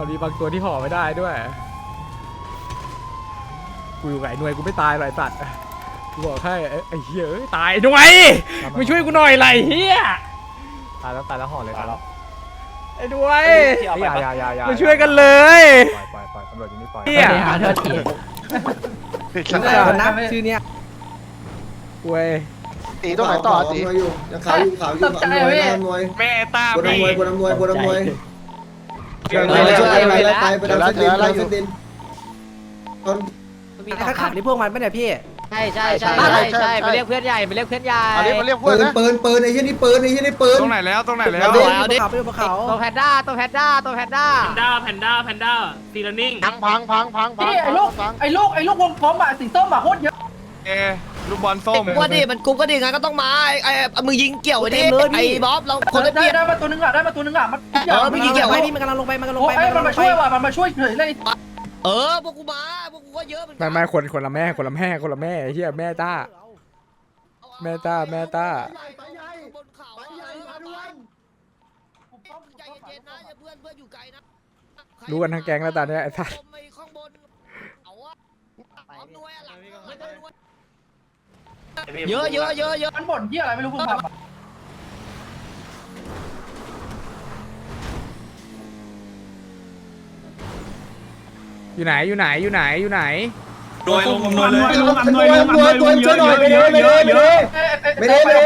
มันมีบางตัวที่ห่อไม่ได้ด้วย กูอยู่กับไอ้หน่วยกูไม่ตายหรอกไอ้สัตว์กูบอกให้ไอ้ไอ้เหี้ยเอ้ยตายหน่วยมาช่วยกูหน่อยไรเหี้ยตายแล้วตายแล้วห่อเลยตายแล้วไอ้หน่วยอย่าอย่าอย่าอย่ามาช่วยกันเลย ปล่อยปล่อยปล่อยตำรวจอยู่นี่ปล่อย เหี้ยเธอทีฉันคนนะชื่อเนี้ยเว้ยตีตรงไหนต่อตี ขาวอยู่ยังขาวอยู่ขาวอยู่อำนวยอำนวยแม่ตาบนอำนวยบนอำนวยบนอำนวยเดี๋ยวไปเดี๋ยวช่วยเดี๋ยว ไปเดี๋ยวไปไปดำเส้นดินดำเส้นดินตอนมีข้าขับนี่พวกมันไม่เนี่ยพี่ ใช่ใช่ใช่ใช่ใช่ไปเรียกเพื่อนใหญ่ไปเรียกเพื่อนใหญ่เอันนี้มันเรียกเพื่ปือนนนะปืนปืนไอ้ยี่นี่ปืนไอ้ยี่นี่ปืนตรงไหนแล้วตรงไหนแล้ว เอาดิเอาดิไปบนเขาตัวแพนด้าตัวแพนด้าตัวแพนด้าแพนด้าแพนด้าแพนด้าซีรันนิ่งพังพังพังพังพังไอ้ลูกพังไอ้ลูกไอ้ลูกวงกลมอะสีส้มอะโคตรเยอะเอ ลูกบอลส้มว่าดิมันกุ๊กก็ดิงั้นก็ต้องมาไอ้ไอ้มึงยิงเกี่ยวไอ้ดิไอ้บ๊อบเราคนละได้เปียได้มาตัวนึงอะได้มาตัวนึงอะมันเออพี่เกี่ยวไปพี่มันกำลังลงไปมันกำลังลงโอ้ไปยมันมาช่วยว่ะมันมาช่วยเฉยเลยเออพวกกูมาพวกกูก็เยอะเหมือนกัไม่ไม่คนคนละแม่คนละแม่คนละแม่ไอ้เหี้ยแม่ต้า แม่ต้าแม่ต้าบนเขาใจเย็นๆนะอย่าเพื่อนเพื่อนอยู่ไกลนะรู้กันทั้งแก๊งแล้วตอนเนี้ยไอ้สัสข้างบน เอาอะเอาหน่วยอะหลังเยอะเยอะเยอะเยอะมันบ่นที่อะไรไม่รู้คุณทำอยู่ไหนอยู่ไหนอยู่ไหนอยู่ไหนโดยลงอำนวยเลยอำนวยอำนวยตัวช่วยหน่อยไม่ได้ไม่ได้ไม่ได้ไม่ได้ไม่ได้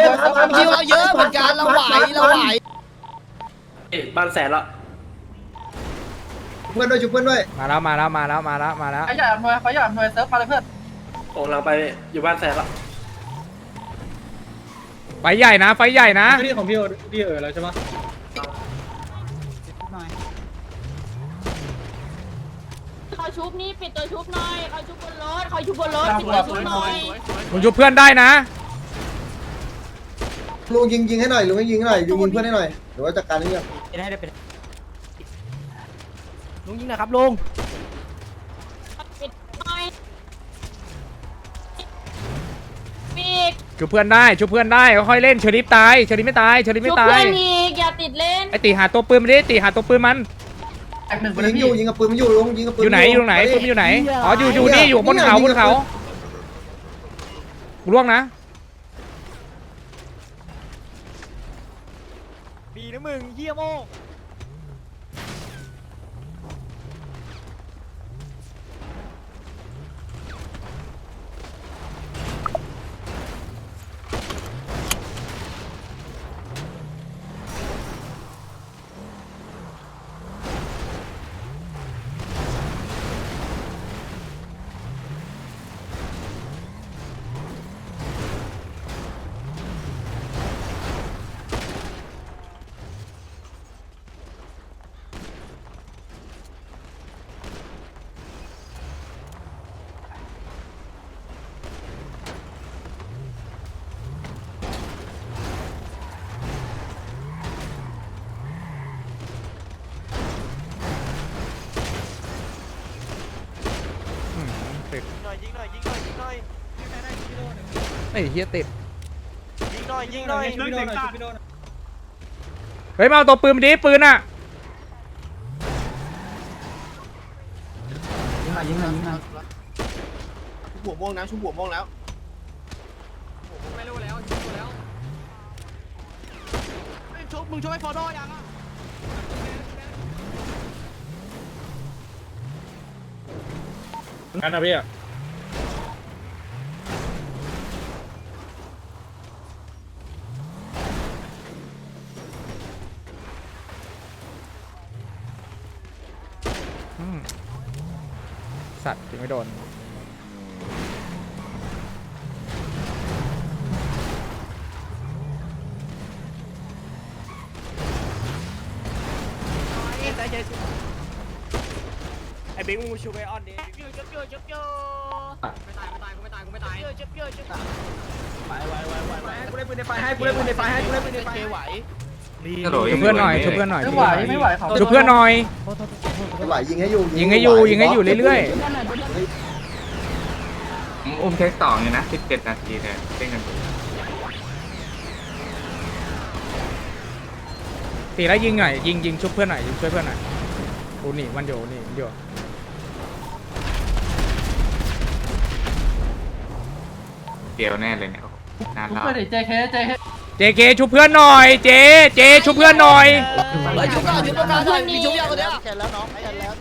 คิวเราเยอะเหมือนกันเราไหวเราไหวบ้านแสนละเพื่อนด้วยช่วยเพื่อนด้วยมาแล้วมาแล้วมาแล้วมาแล้วมาแล้วไอ้ใหญ่อำนวยไอ้ใหญ่อำนวยเซิร์ฟมาเลยเพื่อนโอ้เราไปอยู่บ้านแสนละ ไฟใหญ่นะ ไฟใหญ่นะที่ของพี่พี่เอ๋อแล้วใช่ไหมเขาชุบนี่ปิดตัวชุบหน่อยเขาชุบบนรถเขาชุบบนรถปิดตัวชุบหน่อยมึงชุบเพื่อนได้นะ ลุงยิงยิงให้หน่อยลุงให้ยิงให้หน่อยยิงยิงเพื่อนให้หน่อยเดี๋ยวจัดการนี่ได้ได้เป็นลุงยิงหนะครับลุง ปีกชุบเพื่อนได้ชุบเพื่อนได้ค่อยๆเล่นเชอริฟตายเชอริฟไม่ตายเชอริฟชุไม่บตาเพื่ยอนอีกอย่าติดเล่นไอตีหาตัวปืนมันดิตีหาตัวปืนมันแตกหนึ่งไปยิเลยงพี่อยู่ยิงกับปืนมันอยู่ลุงยิงกับปืนอยู่ไหนอยู่ตรงไหนปืนมันอยู่ไหนอ๋ออยู่อยู่นี่อยู่บนเขาบนเขากูล่วงนะบีนะมึงเยี่ยโมอื ไอ้เฮียติด ยิงหน่อยยิงหน่อยเฮ้ยมาเอาตัวปืนมาดิปืนอะหัวม่วงนะชุบหัวม่วงแล้วชุบมึงช่วยฟอโต้ยังอะงั้นนะพี่อะ อืมสัตว์ยิง ไม่โดน ไอ้บิ๊กมึงชูไปออนดิจุ๊บจุ๊บจุ๊บจุ๊บจุ๊บไม่ตายไม่ตายกูไม่ตายกูไม่ตายจุ๊บจุ๊บจุ๊บกูเล่นปืนในไฟให้กูเล่นปืนในไฟให้กูเล่นปืนในไฟเคไหว ชุบเพื่อนหน่อยชุบเพื่อนหน่อยไม่ไหวไม่ไหวเขาชุบเพื่อนหน่อย ไม่ไหวยิงให้อยู่ยิงให้อยู่ยิงให้อยู่เรื่อยอุ้มเทคต่อไงนะ 17 นาทีเนี่ยเล่นกันๆตีแล้วยิงหน่อยยิงยิงชุบเพื่อนหน่อยยิงช่วยเพื่อนหน่อยกูหนีมันอยู่หนีมันอยู่เกี่ยวแน่เลยเนี่ยโอ้โหนานชุบแล้วเพื่อนดิเจเคเจเค เจเคชุบเพื่อนหน่อย เจเจชุบเพื่อนหน่อย เฮ้ยชุบก่อนชุบก่อนหน่อยมีชุบยังคนเดียวแกนแล้วน้องแกนแล้ว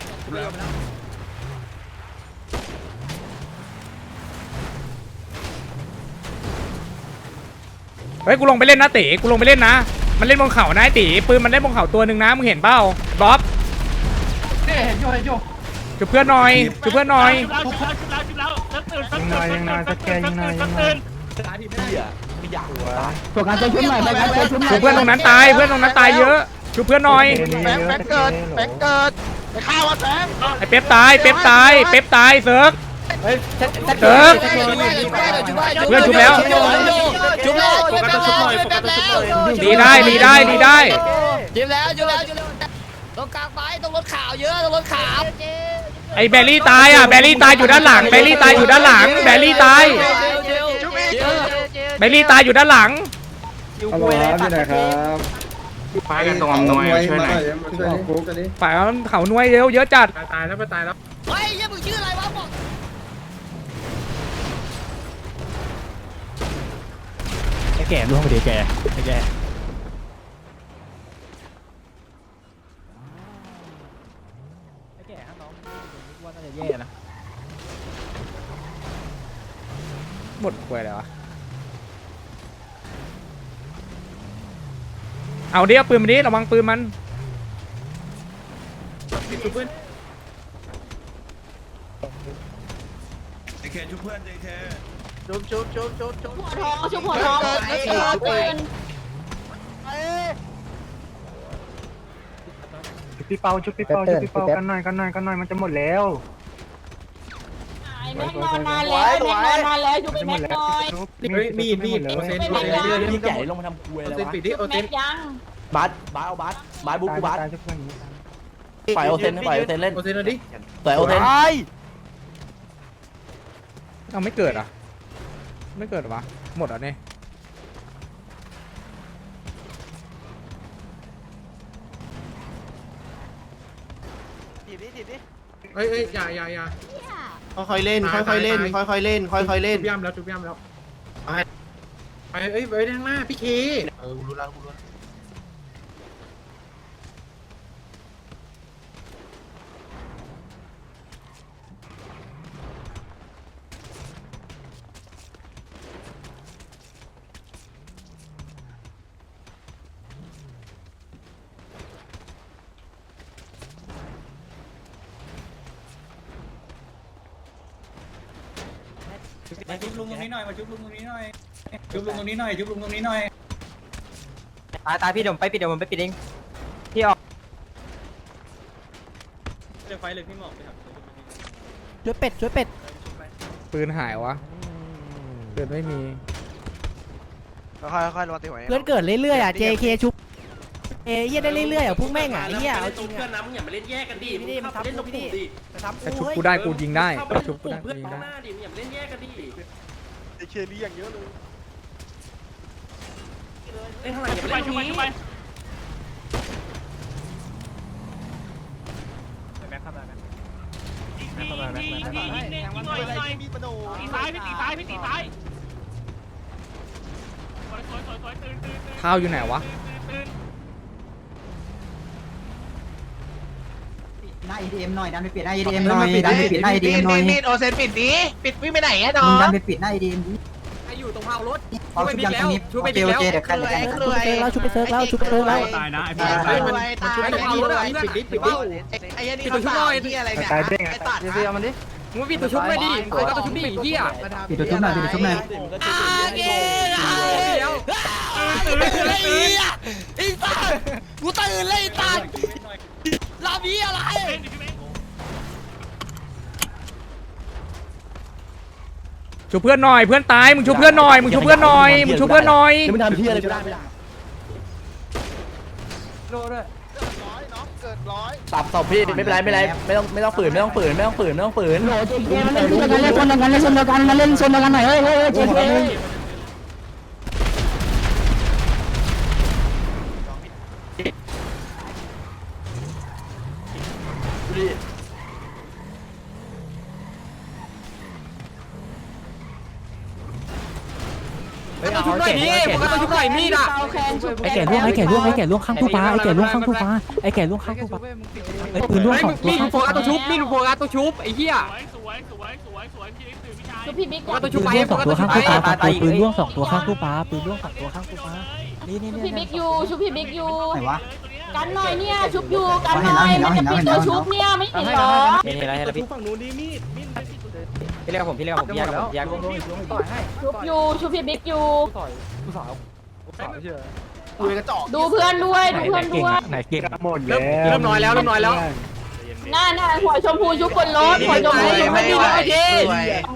เฮ้ยกูลงไปเล่นนะตีกูลงไปเล่นนะ มันเล่นบนเขานะไอ้ตีปืนมันเล่นบนเขาตัวหนึ่งนะมึงเห็นเปล่าบ๊อบเจ๊เห็นอยู่เห็นอยู่ชุบเพื่อนหน่อยชุบเพื่อนหน่อยยังไงยังไงจะแกยังไงยังไง โฟกัสใจชุบหน่อยโฟกัสใจชุบหน่อยชุบเพื่อนตรงนั้นตายเพื่อนตรงนั้นตายเยอะชุบเพื่อนหน่อยแบงค์แบงค์เกิดแบงค์เกิดไปฆ่าวันแบงค์ไอ้เป๊ปตายเป๊ปตายเป๊ปตายเซิร์กเฮ้ยเซ็ตเซ็ตเซิร์กเพื่อนชุบแล้วโฟกัสต้องชุบหน่อยโฟกัสต้องชุบหน่อยดีได้ดีได้ดีได้ชุบแล้วชุบแล้วชุบแล้วตรงกลางไฟตรงรถขาวเยอะตรงรถขาวไอ้แบรี่ตายอะแบรี่ตายอยู่ด้านหลังแบรี่ตายอยู่ด้านหลังแบรี่ตาย แบรี่ตายอยู่ด้านหลังฮัลโหลครับที่ไหนครับไปกันตรงอำนวยมาช่วยหน่อยช่วยออกคุกกันดิฝ่ายมันเขาหน่วยเร็วเยอะจัด ตายแล้วไปตายแล้วเฮ้ยยังมึงชื่ออะไรวะบอกไอ้แก่ร่วงไปดิแก่ไอ้แก่ไอ้แก่ครับน้องว่าน่าจะแย่นะหมดควยเลยวะ เอาดิเอาปืนมาดิระวังปืนมันชุบชุบชุบชุบชุบหัวทองชุบหัวทองไอ้ปืนพี่เปาชุบพี่เปาชุบพี่เปากันหน่อยกันหน่อยกันหน่อยมันจะหมดแล้วไอ้ แม็กนอนนานแล้วแม็กนอนนานแล้วชุบไปจะหมแม็ดกแล้วหน่อยมีดมีดมีดโอเซนชุบไปแม็กยังพี่ใหญ่ลงมาทำคุยอะไรวะชุบแม็กยังบาสบาสเอาบาสบาสบุ๊กกูบาสตายชุบเพื่อนปล่อยโอเซนปล่อยโอเซนเล่นโอเซนเอาดิปล่อยโอเซนเอาไม่เกิดอะ ไม่เกิดเหรอวะหมดเหรอะเนี่ยถีบดิถีบดิเอ้ยเอ้ยอย่าอย่าอย่า ค่อยๆเล่น ค่อยๆเล่น ค่อยๆเล่น ค่อยๆเล่นชุบย่ำแล้วชุบย่ำแล้วไปเอ้ยไปข้างหน้าพี่เคเออรู้แล้วรู้แล้ว มาชุบลุงตรงนี้หน่อยมาชุบลุงตรงนี้หน่อยชุบลุงตรงนี้หน่อยชุบลุงตรงนี้หน่อยตายตายพี่เดี๋ยวผมไปปิดเดี๋ยวผมไปปิดเองพี่ออกจะไฟเลยพี่หมอกช่วยเป็ดช่วยเป็ดปืนหายวะปืนไม่มีค่อยๆค่อยๆระวังตีหัวเพื่อนเกิดเรื่อยๆอะ JK ชุบเอ้ยเหี้ยได้เรื่อยๆอะพวกแม่งอะไอ้เหี้ยเอาจริงเพื่ออะนนะมึงอย่ามาเล่นแยกกันดิพี่ดิมันทำเล่นตรงพี่กดิลุ่มดิไปทำ ถ้าชุบเฮ้ยกูได้กูยิงได้เข้าไปถ้าในชุบกกูลุ่ได้มกูเพื่อนยิงข้างได้หน้าดิมึงอย่ามาเล่นแยกกันดิไอ้เคลี่อย่างเยอะเลยเล่นข้างหลังอย่ามาเล่นตรงนี้มีปโนข้าวอยู่ไหนวะ น้า ATM หน่อยดันไปปิดหน้า ATM หน่อยดันไปปิดหน้า ATM หน่อยมีดโอเซนปิดนี้ปิดวิ่งไปไหนอะน้อมึงงดันไปปิดหน้า ATM ดิอยู่ตรงเผารถเอาชุบยังตรงนี้ชุบไปแล้วเดี๋ยวกันเดี๋ยวกันชุบไปเซิร์ฟแล้วชุบไปเซิร์ฟแล้วชุบไปเซิร์ฟแล้วตายนะไอ้ตายพี่ตายตายไอ้ตรงเผารถอะปิดดิปิดดิไอ้ยันนี่เขาตายที่อะไรเนี่ยตายเด้งไงไอ้ตัดเดี๋ยวเอามันดิมึงปิดตัวชุบไม่ดิใครก็ตัวชุบดิเหี้ยปิดตัวชุบหน่อยปิดตัวชุบหน่อยอาเกตื่นเลยไอ้สัตว์กูตื่นเลยไอ้สัตว์ลาบีอะไร ชุบเพื่อนหน่อยเพื่อนตายมึงชุบเพื่อนหน่อยมึงชุบเพื่อนหน่อยมึงชุบเพื่อนหน่อยมึงทำที่อะไรก็ได้ไม่ได้เกิดร้อยตับตบพี่ไม่เป็นไรไม่เป็นไรไม่ต้องไม่ต้องฝืนไม่ต้องฝืนไม่ต้องฝืนไม่ต้องฝืนโหเจเคมันเล่นด้วยกันเล่นคนเดียวกันเล่นคนเดียวกันมาเล่นโซนเดียวกันหน่อยเฮ้ยเฮ้ยเจ ชุบหน่อยดิผมก็ต้องชุบหน่อยมีดอะเอาแคนชุบไอ้แก่ล่วงไอ้แก่ล่วงไอ้แก่ล่วงข้างตู้ปลาไอ้แก่ล่วงข้างตู้ปลาไอ้แก่ล่วงข้างตู้ปลาไอ้ปืนล่วงสองตัวมีดข้างโฟกัสตัวชุบมีดโฟกัสตัวชุบไอ้เหี้ยชุบพี่บิ๊กตัวชุบไปสองตัวข้างตู้ปลาปืนล่วงสองตัวข้างตู้ปลาปืนล่วงสองตัวข้างตู้ปลานี่นี่ชุบพี่บิ๊กยูชุบพี่บิ๊กยูไหนวะกันหน่อยเนี่ยชุบยูกันหน่อยมันจะปิดตัวชุบเนี่ยไม่เห็นหรอนี่นี่อะไรให้เราพี่ฝั่งนู้นดีมีดมีด พี่เรียกผมพี่เรียกผมแยกผมแยกชุบอยู่ชุบพี่บิ๊กอยู่คุยกระจอกดูเพื่อนด้วยดูเพื่อนด้วยไหนเก่งหมดแล้วเริ่มน้อยแล้วเริ่มน้อยแล้วหน้าหน้าหัวชมพูชุบบนรถหัวชมพูชุบบนรถ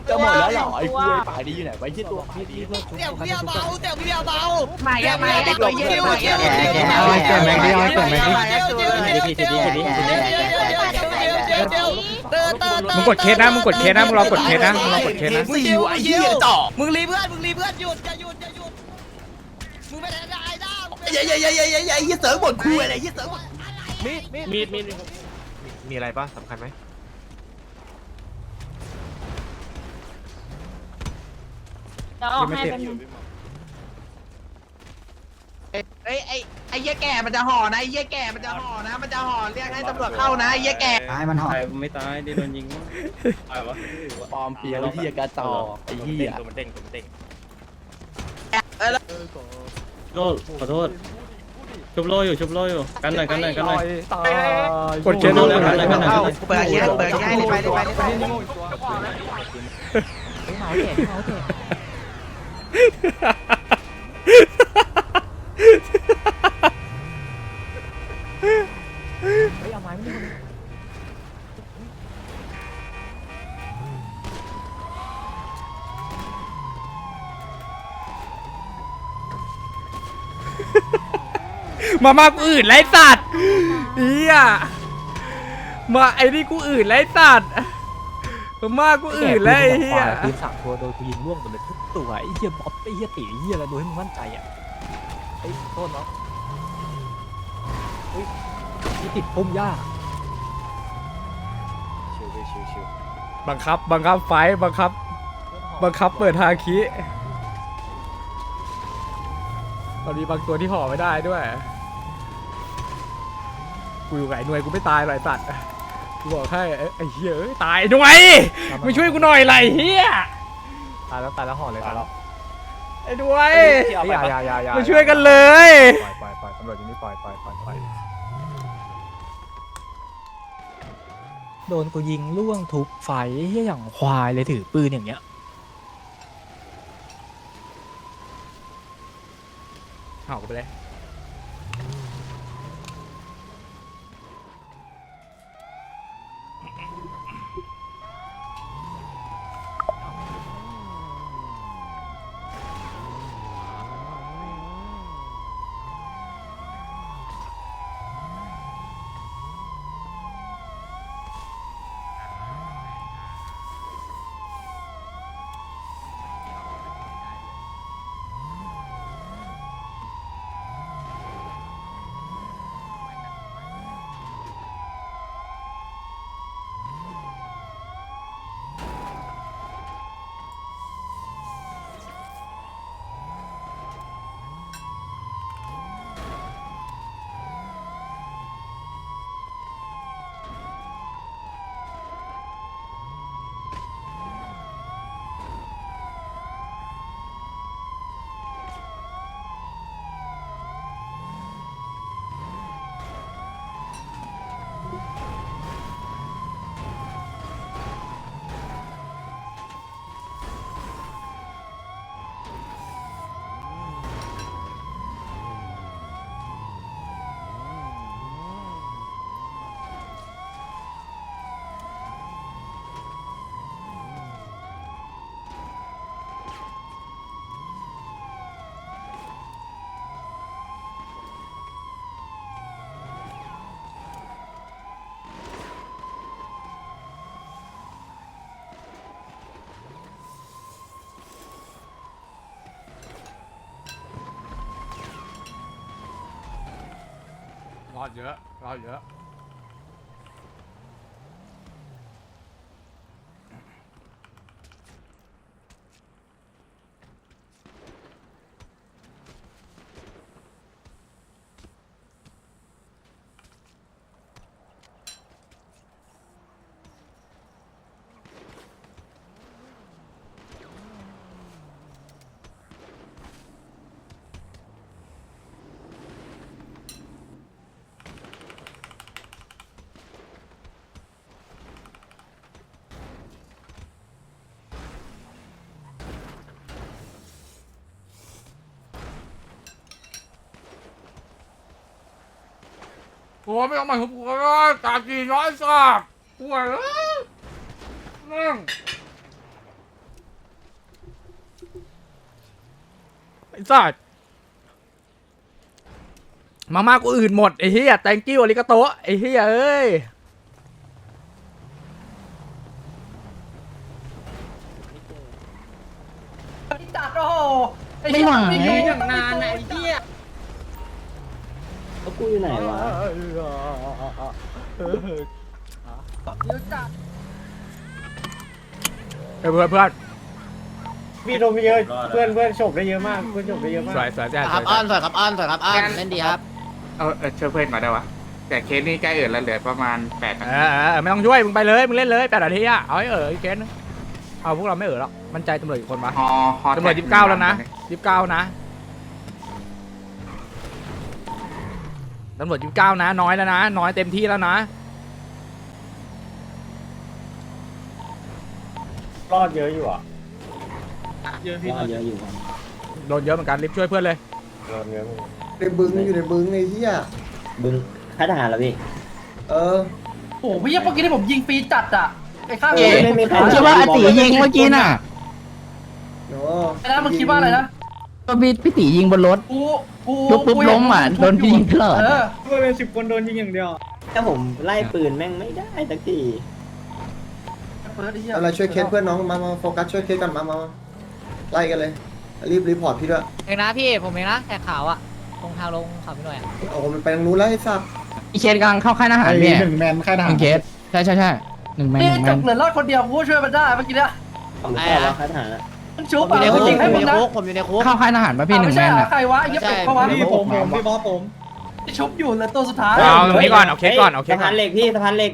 จะหมดแล้วเหรอไอ้ตัวป่าดีอยู่ไหนไว้ที่ตัวพี่พี่เพื่อนชุบเดี๋ยวเบี้ยเบาเดี๋ยวเบี้ยเบามาแยกมาแยกเดี๋ยวเดี๋ยวเดี๋ยวเดี๋ยวเอาไอ้แก่แม็ กดิเอาไอ้แก่แม็กดิมึงกดเคสนะมึงกดเคสนะมึงรอกดเคสนะมึงรอกดเคสนะ มึงอยู่ไอ้เหี้ยจ่อมึงรีเพื่อนมึงรีเพื่อนหยุดอย่าหยุดอย่าหยุดมึงไม่ได้ได้ได้อย่าอย่าอย่าอย่าอย่าอย่าอย่าเสริมบทคุยอะไรอย่าเสริมบทมีดมีดมีอะไรป่ะสำคัญไหมเดี๋ยวออกให้เป็นงเอ้ยไอ้ไอ้เหี้ยแก่มันจะห่อนะไอ้เหี้ยแก่มันจะห่อนะ มันจะห่อเรียกให้ตำรวจเข้านะไอ้เหี้ยแก่ตายมันหอตายไม่ตายได้โดนยิงตายวะปลอมเปียวิธีการต่อไอ้เหี้ยตัวมันเด้งตัวมันเด้งโลขอโทษชุบโลอยู่ชุบโลอยู่กันหน่อยกันหน่อยกันหน่อยกดเคสนะกันหน่อยกันหน่อยเข้าเปิดเหี้ยเปิดเหี้ยรีบไปรีบไปรีบไปเอาแก่ มามากูอื่นไรสัตว์เฮียมาไอ้นี่กูอื่นไรสัตว์มามากูอื่นแล้วไอ้เฮียปืนสามตัวโดนกูยิงล่วงหมดเลยทุกตัวไอ้เหี้ยบ๊อบไอ้เหี้ยตีไอ้เหี้ยอะไรดูให้มึงมั่นใจอะไอ้ยโทษเนาะเฮ้ยนี่ติดพุ่มหญ้าบังคับ บังคับไฟท์บังคับ บังคับเปิดฮาคิตอนนี้บางตัวที่ห่อไม่ได้ด้วย กูอยู่ไหนหน่วยกูไม่ตายหรอกไอ้สัตว์กูบอกให้ไอ้ไอ้เหี้ยเอ้ยตายหน่วยมาช่วยกูหน่อยไรเฮียตายแล้วตายแล้วห่อเลยตายแล้วไอ้ด้วยอย่าอย่าอย่าอย่ามาช่วยกันเลยปล่อยปล่อยปล่อยตำรวจอยู่นี่ปล่อยปล่อยปล่อยปล่อยโดนกูยิงล่วงทุบไฟเฮียอย่างควายเลยถือปืนอย่างเงี้ยเห่ากูไปเลย รอดเโอ้ไม่ต้องมาหุบกูก็ได้ตากีน้อยสักป่วยแล้วนั่งไอ้สัสมาม่ากูอื่นหมดไอ้เหี้ย thank you อาริกาโตะไอ้เหี้ยเอ้ยไม่หวัง อย่างนานไอ้เหี้ย กูอยู่ไหนวะเพื่อนเพื่อนพี่โดนไปเยอะเพื่อนเพื่อนฉกได้เยอะมากเพื่อนฉกได้เยอะมากสวยสวยจ้าครับอ้อนสวยครับอ้อนสวยครับอ้อนเล่นดีครับเอาเออช่วยเพื่อนมาได้วะแต่เคสนี้ใกล้เอื่นแล้วเหลือประมาณแปดนาเอทีอเออไม่ต้องช่วยมึงไปเลยมึงเล่นเลยแปดนาทีอะเอาให้เอออีกเคสนึงเอาพวกเราไม่เออหรอกมั่นใจตำรวจกี่คนวะฮอฮอตำรวจยี่สิบเก้าแล้วนะยี่สิบเก้านะ ตำรวจยี่สิบเก้านะ น้อยแล้วนะ น้อยเต็มที่แล้วนะ รอดเยอะอยู่อะเยอะพี่เยอะอยู่ครับโดนเยอะเหมือนกันรีบช่วยเพื่อนเลย รอดเยอะในบึงอยู่ในบึงไอ้เหี้ยบึงค่ายทหารเหรอพี่ เออ โอ้พี่เมื่อกี้ที่ผมยิงฟรีจัดอะไอ้ข้างเอ๊ะไม่มีใคร ผมคิดว่าอาติยิงเมื่อกี้น่ะเนาะไอ้นั่นมึงคิดว่าอะไรนะ ก็พี่พี่ติยิงบนรถ กูกูปุ๊บปุ๊บล้มอะโดนพี่ยิงตลอด เออเพื่อนเป็นสิบคนโดนยิงอย่างเดียว ถ้าผมไล่ปืนแม่งไม่ได้สักทีอะไรช่วยเคสเพื่อนน้องมามาโฟกัสช่วยเคสกันมามามาไล่กันเลย รีบรีพอร์ตพี่ด้วยเองนะพี่ผมเองนะแขกขาวอะตรงทางลงเขาพี่หน่อยโอ้โหมันไปทางนู้นแล้วไอ้สัสอีเคสกำลังเข้าค่ายทหารพี่หนึ่งแมนค่ายทหาร เคสใช่ใช่ใช่หนึ่งแมนหนี่นึ่งแมจนบเหลือรอดคนเดียวกูช่วยมันได้เมื่อกี้เนี่ยผมไม่ใช่แล้วค่ายทหาร มันชุบอะกูยิงให้มึงนะผมอยู่ในคุก เข้าค่ายทหารป่ะพี่หนึ่งไม่แมใช่นเหรออะ ใครวะไอ้เหี้ยเป็ดเข้าวะพี่ผมผมพี่บอสผม ที่ชุบอยู่เหลือตัวสุดท้าย เอาตรงนี้ก่อนเอาเคสก่อนเอาเคสสะก่อพานนเหล็กพี่สะพานเหล็ก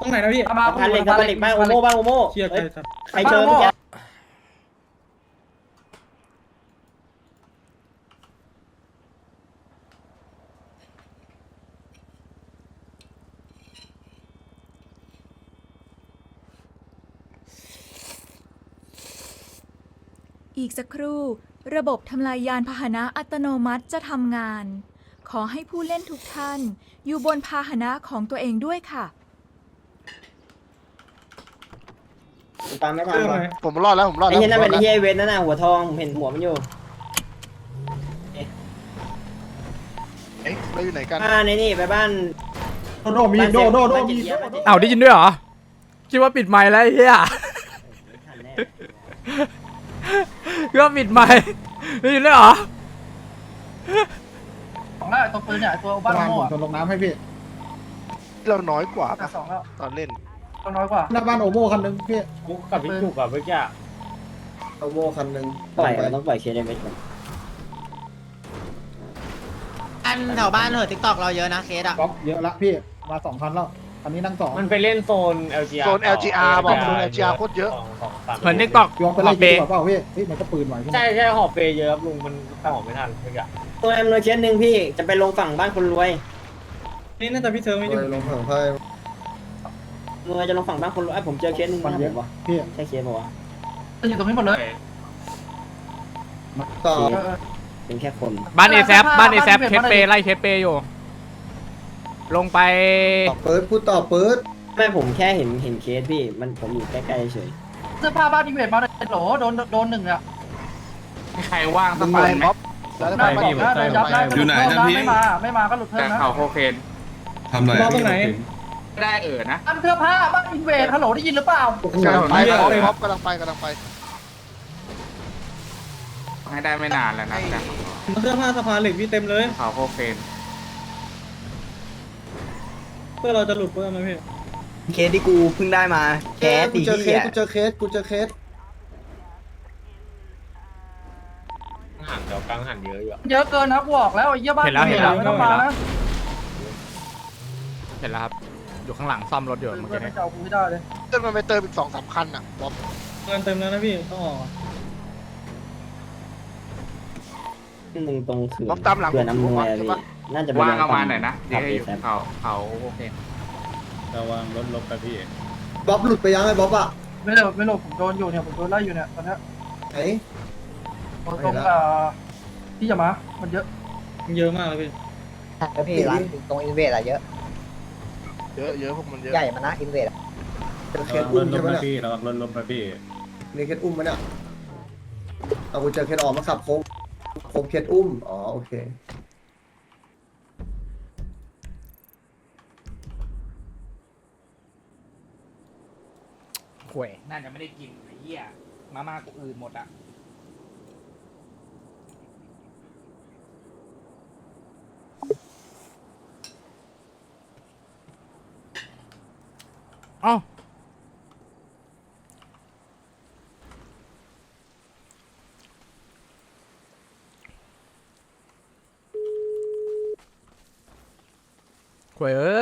ตรงไหนนะพี่เอามาสะพานเหล็กสะพานเหล็กบ้านโอโม่บ้านโอโม่เชียร์ใครเอ้ยสัตว์ ใครเจอเมื่อกี้ อีกสักครู่ ระบบทำลายยานพาหนะอัตโนมัติจะทำงาน ขอให้ผู้เล่นทุกท่าน อยู่บนพาหนะของตัวเองด้วยค่ะตามไม่ทันเรื่องไหนผมรอดแล้ว ผมรอดไอ้แล้วเหี้ยนั่นเป็นไอ้เหี้ยไอ้เวทนั่นน่ะหัวทองผมเห็นหัวมันอยู่เอ๊ะเราอยู่ไหนกัน บ้านในนี่ไปบ้านโดโดมีโดโดโดมีเอาได้ยินด้วยเหรอคิดว่าปิดไมค์แล้วไอ้เหี้ยคิดว่าปิดไมค์ได้ยินด้วยเหรอ สองแล้วตัวปืนเนี่ยตัวบ้านโม่ลงน้ำให้พี่ เราน้อยกว่าสองแล้วตอนเล่น ตัวน้อยกว่า หน้าบ้านโอโม่คันนึงพี่กูกับพี่จุกอะเมื่อกี้โอโม่คันนึงปล่อยเราต้องปล่อยเคสได้ไหมก่อนอันแถวบ้านเหอะทิกตอกเราเยอะนะเคสอะก๊อปเยอะละพี่ มาสองคันแล้ว คันนี้นั่งสอง มันไปเล่นโซน LGR โซน LGR บอกโซน LGR โคตรเยอะ เหมือนทิกตอกยอมไปขไล่อเปยิงดีกว่าเปล่าพี่เฮ้ยมันก็ปืนไหวขึ้นใช่ใช่หอบเปย์เยอะครับลุงมันหอบไม่ทันเมื่อกี้ตัวแอมโนเคสหนึ่งพี่จะไปลงฝั่งบ้านคนรวย นี่น่าจะพี่เธอไม่อยู่ลงถังไพ่รวยจะลงฝั่งบ้านคนรวยไอ้ยผมเจอเคสหนึ่งมันนะเยผอะมวะพี่ใช่เคสปะวะจะอยู่ตรงนี้หมดเลยต่อเออเออเป็นแค่คน บ้านเอแซเคสบ้านเอแซบ้านเคสเปย์ไล่เคสเปย์อยู่ ลงไป ต่อเปิดพูดต่อเปิดไม่ผมแค่เห็นเห็นเคสพี่ มันผมอยู่ใกล้ๆเฉยเสื้อผ้าบ้านอีเวนต์มาเลยโหลโดนโดนหนึ่งอะมีใครว่างสักไปคนไหมบ๊อบแล้วได้ไปบอกนะโดนยับได้อยู่ไหนนะพี่ ไม่มาไม่มาก็หลุดเพิ่แต่มนะเขาโคเคนทำอะไรรอตรงไหนไม่ได้เออนะอันเสื้อผ้าบ้านอีเวนต์ฮัลโหลได้ยินหรือเปล่าโอ้โหใช่ไปบ๊อบบ๊อบกำลังไปกำลังไปให้ได้ไม่นานแล้วนะแต่เสื้อผ้าสะพานเหล็กพี่เต็มเลย เขาโคเคน เพื่อเราจะหลุดเพื่อมาพี่เคสที่กูเพิ่งได้มาแคสกูตีเจอเคที่สกูเจอเคสกูเจอเคสหันเดี๋ยวกลางหันเยอะอยู่เยอะเกินนะกูบอกแล้วไอ้เหี้ยบ้านเห็นแล้วเห็นแล้ว ไม่ต้องมานะเห็นแล้วครับ อยู่ข้างหลังซ่อมรถอยู่เมื่อเพื่อกี้นนี้จะเอากูให้ได้เลยเติมมันไปเติมอีกสองสามคันอะบ๊อบเงินเต็มแล้วนะพี่ต้องออกหนึ่งตรงเขื่อนบ๊อบตามหลังเขื่อนผมอำนวยอะใช่พี่ปะ น่าจะวางเอามาหน่อยนะเดี๋ยวอยู่เขาเขาโอเคระวังรถลบไปพี่บ๊อบหลุดไปยังไอ้บ๊อบอะไม่หลบไม่หลบผมโดนอยู่เนี่ยผมโดนไล่อยู่เนี่ยตอนนี้ยไหนโดนตรงอ่อที่จะมามันเยอะมันเยอะมากเลยพี่แล้พี่ร้านตรงอินเวดอะเยอะเยอะเยอะพวกมันเยอะใหญ่มานะอินเวดเราลดลสมไปพี่เราลดลบไปพี่นี่เคสอุ้มมาเนี่ยเอากูเจอเคสออกมาขับโค้งโค้งเคสอุ้มอ๋อโอเค ข่วยน่าจะไม่ได้กินไอ้เหี้ยมาม่ากูอื่นหมดอะเอ้าคุยเอ้